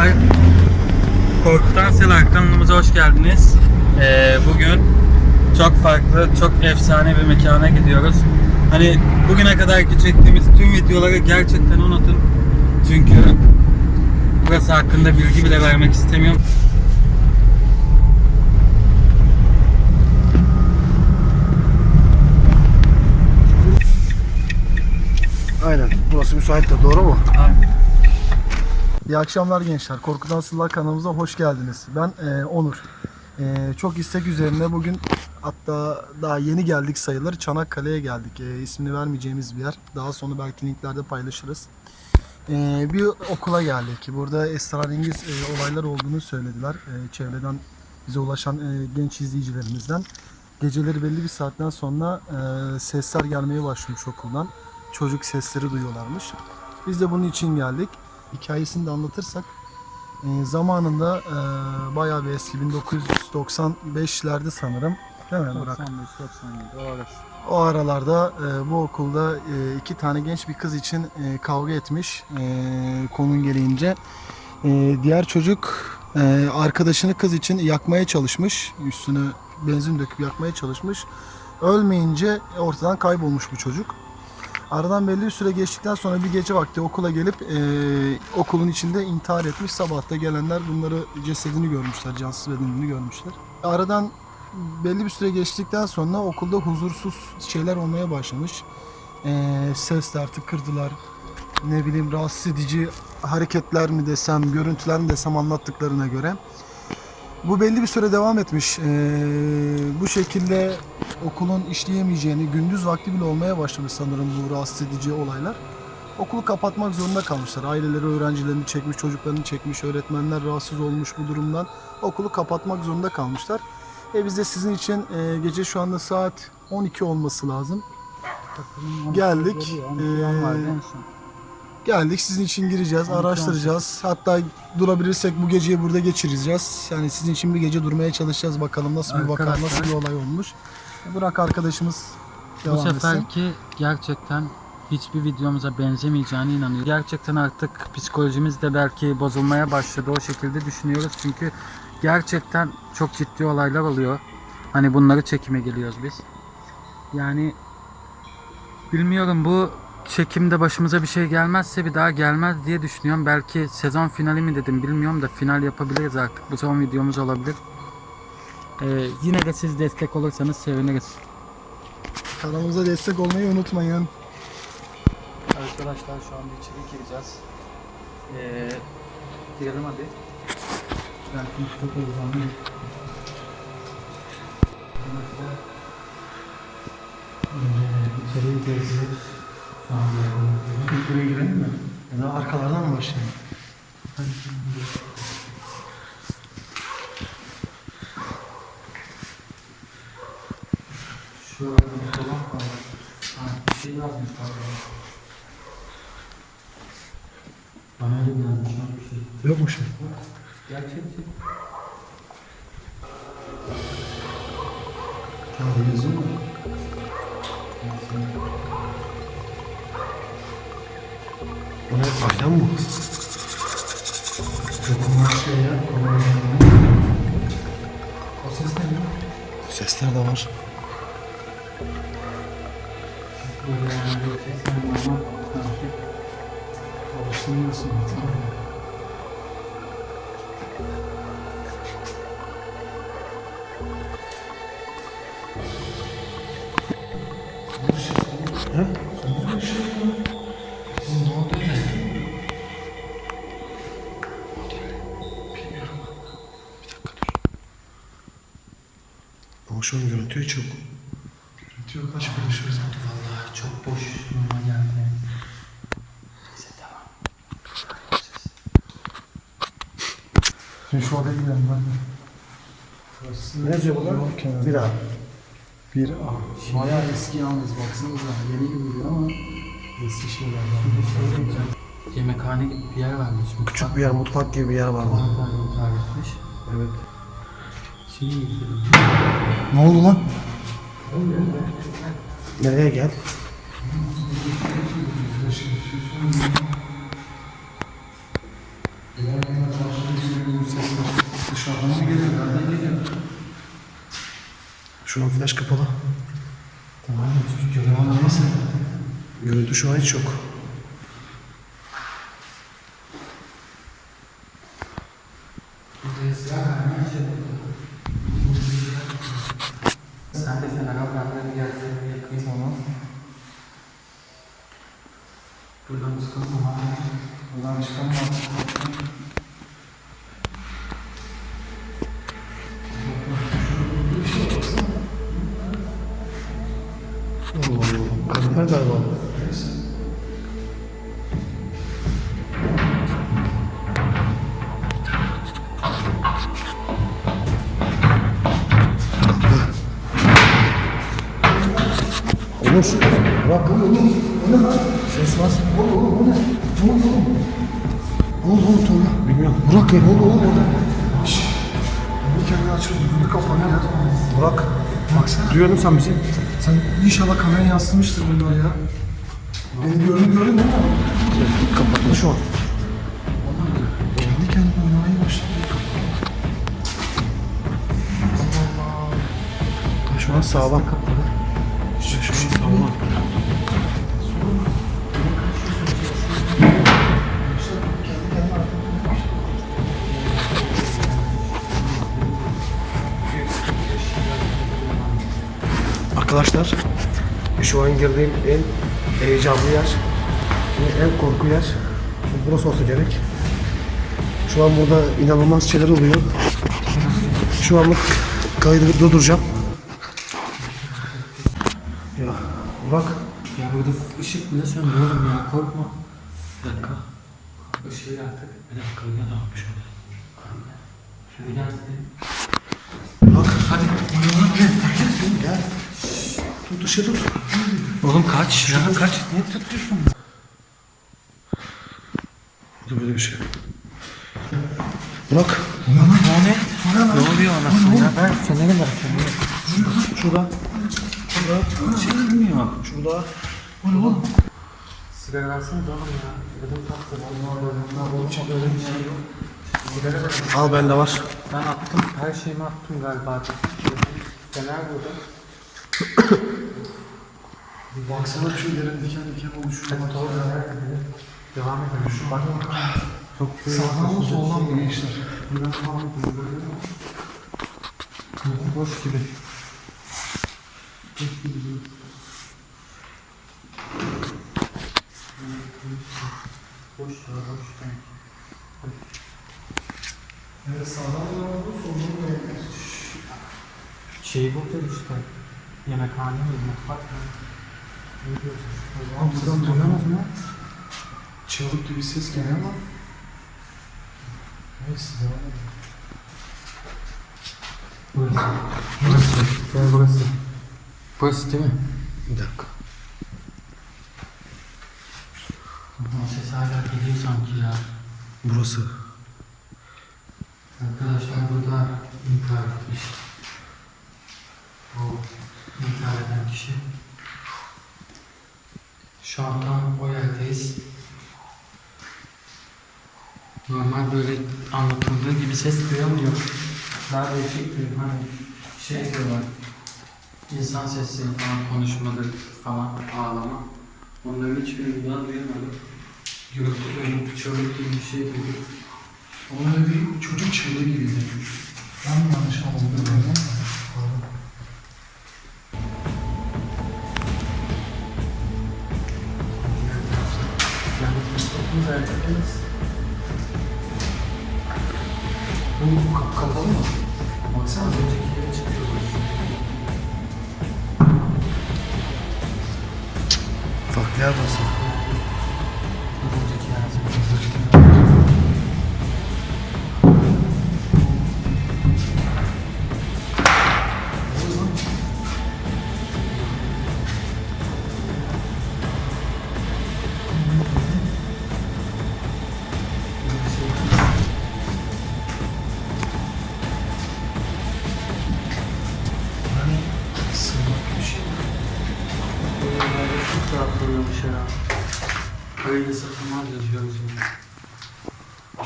arkadaşlar. Korkutan Seler kanalımıza hoş geldiniz. Ee, bugün çok farklı, çok efsane bir mekana gidiyoruz. Hani bugüne kadar çektiğimiz tüm videoları gerçekten unutun. Çünkü burası hakkında bilgi bile vermek istemiyorum. Aynen. Burası müsaittir. Doğru mu? Aynen. İyi akşamlar gençler. Korkudan Sırlar kanalımıza hoş geldiniz. Ben e, Onur. E, çok istek üzerine bugün hatta daha yeni geldik sayılır. Çanakkale'ye geldik. E, ismini vermeyeceğimiz bir yer. Daha sonra belki linklerde paylaşırız. E, bir okula geldik. Burada esrarengiz e, olaylar olduğunu söylediler. E, çevreden bize ulaşan e, genç izleyicilerimizden. Geceleri belli bir saatten sonra e, sesler gelmeye başlamış okuldan. Çocuk sesleri duyuyorlarmış. Biz de bunun için geldik. Hikayesini de anlatırsak e, zamanında e, bayağı bir eski 1995'lerde sanırım değil mi Burak? 95-97 o arası. O aralarda e, bu okulda e, iki tane genç bir kız için e, kavga etmiş e, konun gereğince. E, diğer çocuk e, arkadaşını kız için yakmaya çalışmış. Üstüne benzin döküp yakmaya çalışmış. Ölmeyince ortadan kaybolmuş bu çocuk. Aradan belli bir süre geçtikten sonra bir gece vakti okula gelip e, okulun içinde intihar etmiş. Sabahta gelenler bunları cesedini görmüşler, cansız bedenini görmüşler. Aradan belli bir süre geçtikten sonra okulda huzursuz şeyler olmaya başlamış. E, sesler, tıkırdılar, ne bileyim rahatsız edici hareketler mi desem, görüntüler mi desem anlattıklarına göre. Bu belli bir süre devam etmiş. Ee, bu şekilde okulun işleyemeyeceğini, gündüz vakti bile olmaya başlamış sanırım bu rahatsız edici olaylar. Okulu kapatmak zorunda kalmışlar. Aileleri öğrencilerini çekmiş, çocuklarını çekmiş, öğretmenler rahatsız olmuş bu durumdan. Okulu kapatmak zorunda kalmışlar. E biz de sizin için e, gece şu anda saat 12 olması lazım. Geldik. Ee, Geldik sizin için gireceğiz, araştıracağız. Hatta durabilirsek bu geceyi burada geçireceğiz. Yani sizin için bir gece durmaya çalışacağız bakalım nasıl bir vaka, Arkadaşlar. nasıl bir olay olmuş. Burak arkadaşımız Bu devam etsin. seferki gerçekten hiçbir videomuza benzemeyeceğine inanıyorum. Gerçekten artık psikolojimiz de belki bozulmaya başladı. O şekilde düşünüyoruz. Çünkü gerçekten çok ciddi olaylar oluyor. Hani bunları çekime geliyoruz biz. Yani bilmiyorum bu çekimde başımıza bir şey gelmezse bir daha gelmez diye düşünüyorum. Belki sezon finali mi dedim bilmiyorum da final yapabiliriz artık. Bu son videomuz olabilir. Ee, yine de siz destek olursanız seviniriz. Kanalımıza destek olmayı unutmayın. Arkadaşlar şu anda içeri gireceğiz. Ee, girelim hadi. Ben şimdi çok. Arkadaşlar, ee, içeriye gireceğiz. Şu yapalım. Buraya girelim mi? Ya da arkalardan mı başlayalım? Hadi şimdi. Şurada bir dolap var. Ha, bir şey yazmışlar. oraya. Bana öyle yazmışlar bir şey. Yok mu şey? Gerçekçi. Tamam yazıyor mu? O ne? Aydan mı? Dokunmak şey ya. O ses ne? ya? Sesler de var. Böyle bir ses ne? Normal. Şu an görüntü hiç yok. Görüntü yok. Aç konuşuruz. Vallahi çok boş. Normal geldi. Şimdi şu odaya gidelim ben de. Ne yazıyor burada? Bir A. Bir A. Bayağı eski yalnız baksanıza. Yeni gibi duruyor ama Eski şeyler Şimdi şey diyeceğim. Yemekhane gibi bir yer varmış. Küçük bir yer, mutfak gibi bir yer var. Mutfak tarifmiş. Evet. Ne oldu lan? Nereye gel? Şu an flash kapalı. Tamam. Görüntü şu an hiç yok. Onur. Bırak. O ne lan? Ses var. Oğlum oğlum o ne? Ne oldu oğlum? Ne oldu oğlum Tolga? Bilmiyorum. Burak ya ne oldu oğlum orada? Şşş. Bir kendini açıyor. Bir kafanı ya. Burak. Baksana. Duyuyor musun sen bizi? Sen inşallah kameraya yansımıştır bunlar ya. Beni gördün gördün değil mi? Kapatma şu an. Kendi kendine oynamaya başladı. Şu an sağlam. Şu, Arkadaşlar şu an girdiğim en heyecanlı yer en korku yer burası olsa gerek. Şu an burada inanılmaz şeyler oluyor. Şu anlık kaydı durduracağım. Ya Burak Ya burada ışık bile sönüyor oğlum ya korkma. Bir dakika. Işığı yaktık. Bir dakika ya ne yapmış öyle? Şöyle gidelim. Burak hadi. Tut ışığı tut. Oğlum kaç ya kaç. Ne tutuyorsun? Burada böyle bir şey. Burak. O ne? Ne oluyor anasını ya? Ben feneri feneri. Şurada. Şurada. Şey bilmiyor. Şurada. Sigara versene de oğlum ya. Ödüm kalktı. Öyle bir şey yok. Sigara ver. Al bende var. Ben attım. Her şeyimi attım galiba. Fener burada. Baksana şu yerin diken diken oluşuyor. Bak orada. Devam edelim. Şu bak. Çok büyük. Sağdan mı soldan mı gençler? Falan görüyor musun? Boş gibi. Boş gibi. Boş ya boş. Evet sağdan mı oldu soldan mı? Şey burada işte. Yemekhane mi? Mutfak mı? Abi buradan duyamaz mı? Çığlık gibi ses geliyor ama. Neyse devam edelim. Burası. Burası. Gel burası. Burası değil mi? Bir dakika. Ama ses hala geliyor sanki ya. Burası. Arkadaşlar burada intihar etmiş. O intihar eden kişi. Şu o yerdeyiz. Normal böyle anlatıldığı gibi ses duyamıyor. Daha değişik bir hani şey diyorlar. İnsan sesi falan konuşmadır falan ağlama. Onların hiçbirini daha duyamadım. Gürültü duydum, çığlık gibi bir şey duydum. Öyle bir çocuk çığlığı gibiydi. Ben yanlış anladım? Verdiniz. Bu kap kapalı mı? Baksana az önceki yere çıkıyorlar. Farklı yer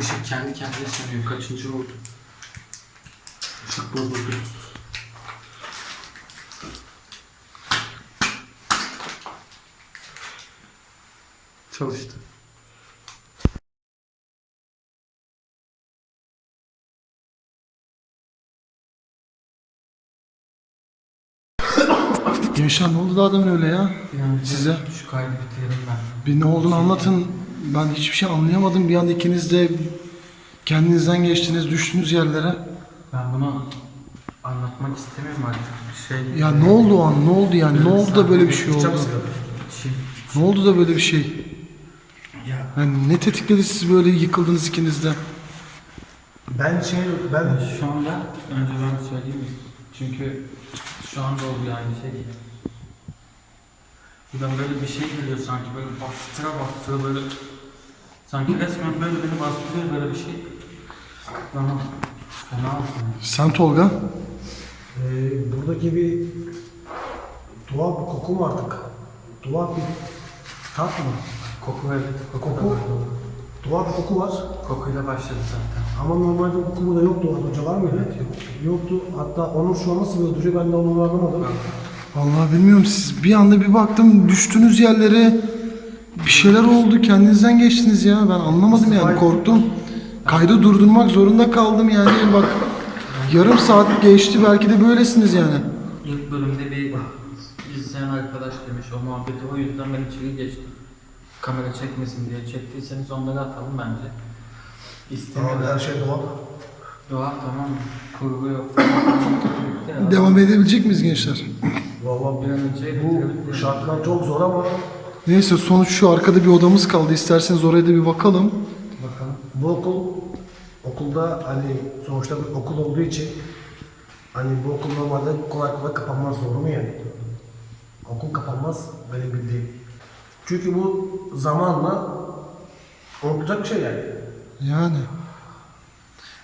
Işık kendi kendine sönüyor. Kaçıncı oldu? Işık bozuldu. Çalıştı. Gençler ne oldu da adamın öyle ya? Yani size? Şu kaydı bitirelim ben. Bir ne olduğunu anlatın. Ben hiçbir şey anlayamadım. Bir anda ikiniz de kendinizden geçtiniz, düştünüz yerlere. Ben bunu anlatmak istemiyorum artık. Bir şey... Ya ne oldu o an? Ne oldu yani? Ne oldu da böyle bir şey oldu? Şey, Ne oldu da böyle bir şey? Yani ne tetikledi siz böyle yıkıldınız ikiniz de? Ben şey, ben şu anda önce ben söyleyeyim mi? Çünkü şu anda oluyor aynı şey değil. Buradan böyle bir şey geliyor sanki böyle bastıra bastıra böyle sanki resmen böyle beni bastırıyor böyle bir şey. Bana fena olsun. Sen Tolga? e, buradaki bir tuhaf bir koku mu artık? Tuhaf bir tat mı? Koku evet. Koku, Tuhaf bir koku var. Kokuyla başladı zaten. Ama normalde bu koku burada yoktu. Önce var mıydı? Yoktu. Hatta onun şu an nasıl böyle duruyor ben de onu anlamadım. Vallahi bilmiyorum siz bir anda bir baktım düştünüz yerlere. Bir şeyler oldu kendinizden geçtiniz ya ben anlamadım yani korktum. Kaydı durdurmak zorunda kaldım yani bak yarım saat geçti belki de böylesiniz yani. İlk bölümde bir izleyen arkadaş demiş o muhabbeti o yüzden ben içeri geçtim. Kamera çekmesin diye çektiyseniz onları atalım bence. Tamam, İstemiyorum. her şey doğal. Doğa tamam kurgu yok. Devam edebilecek miyiz gençler? Vallahi Bir an önce bu şartlar çok zor ama Neyse sonuç şu arkada bir odamız kaldı isterseniz oraya da bir bakalım. Bakalım. bu okul okulda hani sonuçta bir okul olduğu için hani bu okul normalde kolay kolay kapanmaz doğru mu yani? Okul kapanmaz benim bildiğim. Çünkü bu zamanla unutulacak bir şey yani. Yani.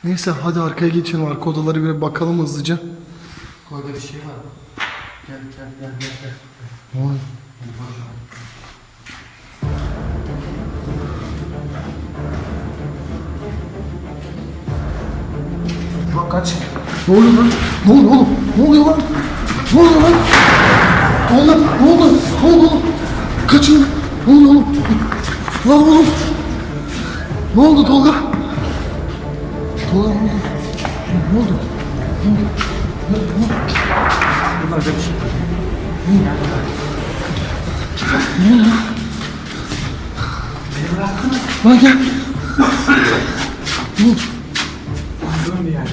Neyse hadi arkaya geçelim arka odaları bir bakalım hızlıca. Orada bir şey var. Gel gel gel gel. gel. Ne kaç. Ne oluyor lan? Ne oluyor oğlum? Ne oluyor lan? Ne oluyor lan? Ne oldu? Ne oldu? Ne oldu oğlum? Kaçın. Ne oluyor oğlum? Lan oğlum. Ne oldu Tolga? Tolga ne oldu? Ne oldu? Burada bir şey var. Lan gel. Ne oldu? Durun bir yerde.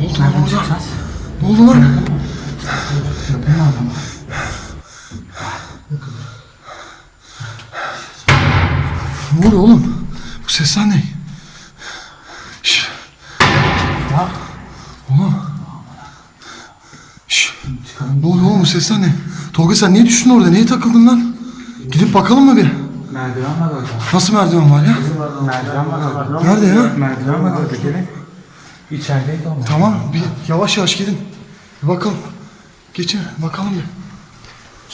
Ne oldu lan? Ne oldu lan? Ben anlamadım. Ne oluyor oğlum? Bu sesler ne? Şş. Oğlum. Şş. Ne oluyor oğlum bu sesler ne? Tolga sen niye düştün orada? Niye takıldın lan? Gidip bakalım mı bir? Merdiven var orada. Nasıl merdiven var ya? Merdiven var orada. Nerede ya? Merdiven var orada gelin. İçerideydi ama. Tamam bir yavaş yavaş gidin. Bir bakalım. Geçin bakalım bir.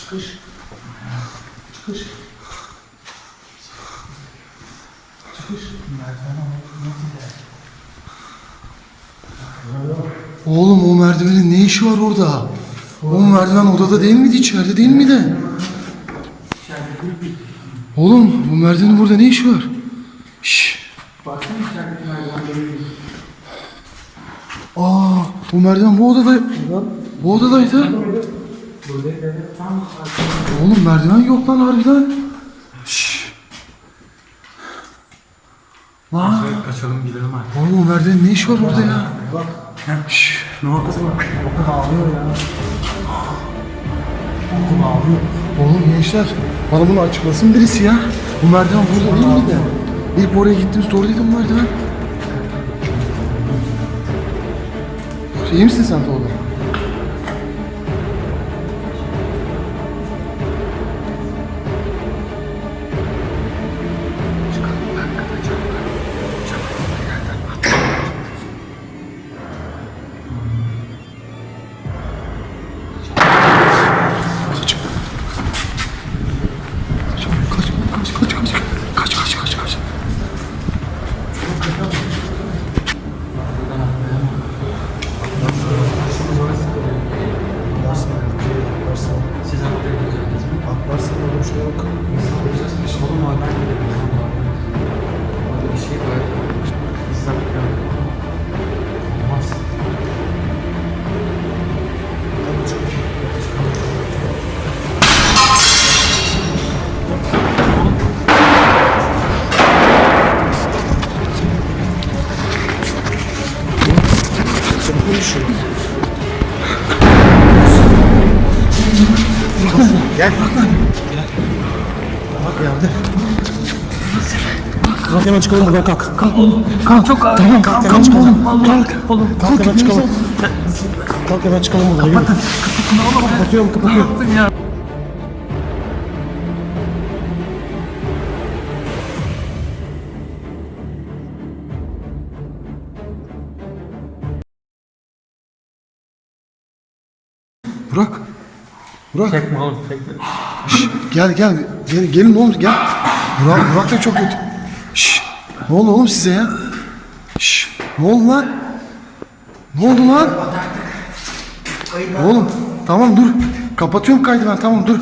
Çıkış. Çıkış. Çıkış. Oğlum o merdivenin ne işi var orada? O merdiven odada değil miydi? içeride değil miydi? Oğlum bu merdivenin burada ne işi var? Şşş. Baksana içerideki merdiven Aa, bu merdiven bu odada. Bu odadaydı. Oğlum merdiven yok lan harbiden. Şşş. Lan. Kaçalım gidelim artık. Oğlum o merdivenin ne işi var orada ya? Bak. Şşş. Ne oldu? Okul ağlıyor ya. Okul ağlıyor. Oğlum gençler bana bunu açıklasın birisi ya. Bu merdiven burada değil miydi? İlk oraya gittiğimiz doğru değil mi bu merdiven? İyi misin sen Tolga? Gel. Bak yerde. Kalk hemen çıkalım buradan kalk. Kalk oğlum. Kan çok ağır. Tamam kalk hemen çıkalım. Kalk. Oğlum. Kalk hemen çıkalım. Kalk hemen çıkalım buradan. Yürü. Kapatıyorum kapatıyorum. Kapatın ya. Burak. Çekme oğlum çekme. Gel gel. Gel, gelin oğlum gel. Burak, Burak da çok kötü. Şş, ne oldu oğlum size ya? Şş, ne oldu lan? Ne oldu lan? Oğlum tamam dur. Kapatıyorum kaydı ben tamam dur.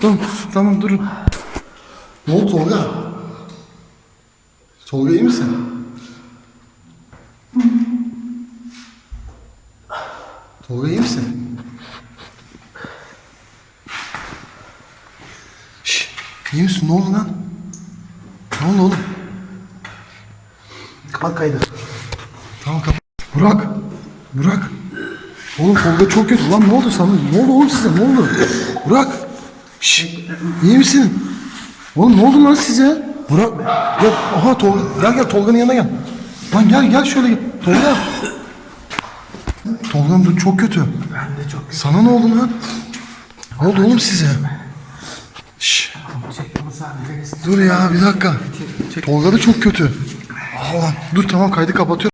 Tamam tamam durun. Ne oldu Tolga? Tolga iyi misin? Tolga iyi misin? Misin? Ne oldu lan? Ne oldu oğlum? Kapat kaydı. Tamam kapat. Burak. Burak. Oğlum Tolga çok kötü. Lan ne oldu sana? Ne oldu oğlum size? Ne oldu? Burak. Şş, iyi misin? Oğlum ne oldu lan size? Burak. Gel. Aha Tolga. Gel gel Tolga'nın yanına gel. Lan gel gel şöyle gel. Tolga. Tolga'm dur çok kötü. Ben de çok kötü. Sana ne oldu lan? Ne oldu oğlum size? Dur ya bir dakika. Tolga da çok kötü. Allah. Dur tamam kaydı kapatıyorum.